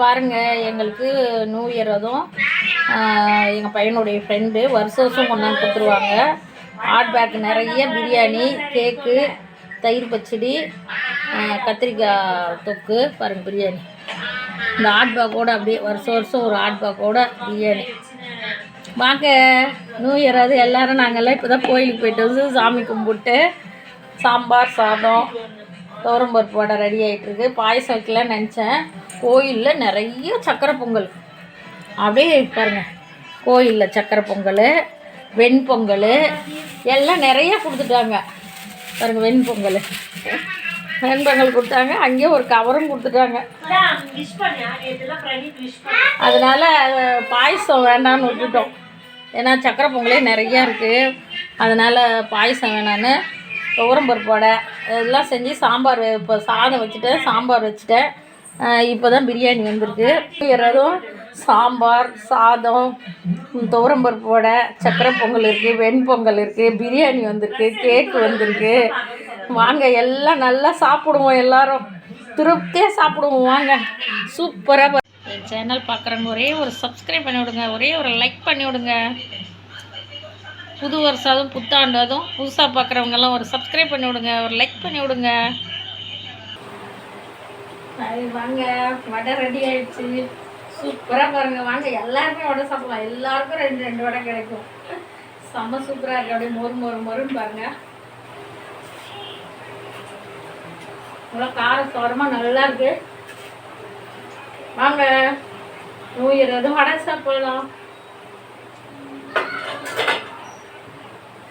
பாருங்க எங்களுக்கு new year அதுவும் எங்கள் பையனுடைய ஃப்ரெண்டு வருஷம் வருஷம் கொண்டாந்து கொடுத்துருவாங்க. ஹாட் பேக் நிறைய பிரியாணி கேக்கு தயிர் பச்சடி கத்திரிக்காய் தொக்கு பாருங்கள் பிரியாணி. இந்த ஹாட் பேக்கோட அப்படியே வருஷம் வருஷம் ஒரு ஹாட் பேக்கோட பிரியாணி. வாங்க நியூ இயர் அது எல்லோரும் நாங்கள்லாம் இப்போ தான் கோயிலுக்கு போயிட்டு வந்து சாமி கும்பிட்டு சாம்பார் சாதம் துவரம்பருப்பு வடை ரெடி ஆகிட்டுருக்கு பாயசம் வைக்கலாம்னு நினச்சேன். கோயிலில் நிறைய சக்கரை பொங்கல். அப்படியே பாருங்க. கோயிலில் சக்கரை பொங்கல் வெண்பொங்கல் எல்லாம் நிறைய கொடுத்துட்டாங்க. பாருங்க வெண்பொங்கல் வெண்பொங்கல் கொடுத்தாங்க. அங்கேயே ஒரு கவரும் கொடுத்துட்டாங்க. அதனால பாயசம் வேண்டாம்னு விட்டுட்டோம். ஏன்னா சக்கரை பொங்கலே நிறையா இருக்குது அதனால் பாயசம் வேணான்னு துவரம்பருப்பு வடை இதெல்லாம் செஞ்சு சாம்பார் இப்போ சாதம் வச்சுட்டேன் சாம்பார் வச்சுட்டேன். இப்போ தான் பிரியாணி வந்திருக்கு. அதுவும் சாம்பார் சாதம் துவரம்பருப்பு வடை சக்கரை பொங்கல் இருக்குது வெண்பொங்கல் இருக்குது பிரியாணி வந்திருக்கு கேக்கு வந்திருக்கு. வாங்க எல்லாம் நல்லா சாப்பிடுவோம் எல்லாரும். திருப்தியாக சாப்பிடுவோம் வாங்க. சூப்பராக என் சேனல் பார்க்குறவங்க ஒரே ஒரு சப்ஸ்கிரைப் பண்ணி விடுங்க ஒரே ஒரு லைக் பண்ணி விடுங்க. புது வருஷம் அதுவும் புத்தாண்டு அதுவும் புதுசாக பார்க்குறவங்கெல்லாம் ஒரு சப்ஸ்கிரைப் பண்ணி விடுங்க ஒரு லைக் பண்ணி விடுங்க. வாங்க. வடை ரெடி ஆயிடுச்சு. சூப்பராக பாருங்க. வாங்க. எல்லாருமே வடை சாப்பிடலாம். எல்லாருக்கும் ரெண்டு ரெண்டு வடை கிடைக்கும். செம்ம சூப்பராக இருக்கு. அப்படியே மொறு மொறு மொறுன்னு பாருங்க. நல்லா கார சோரமாக நல்லா இருக்கு. வாங்க. நூறு எதுவும் வடை சாப்பிடலாம்.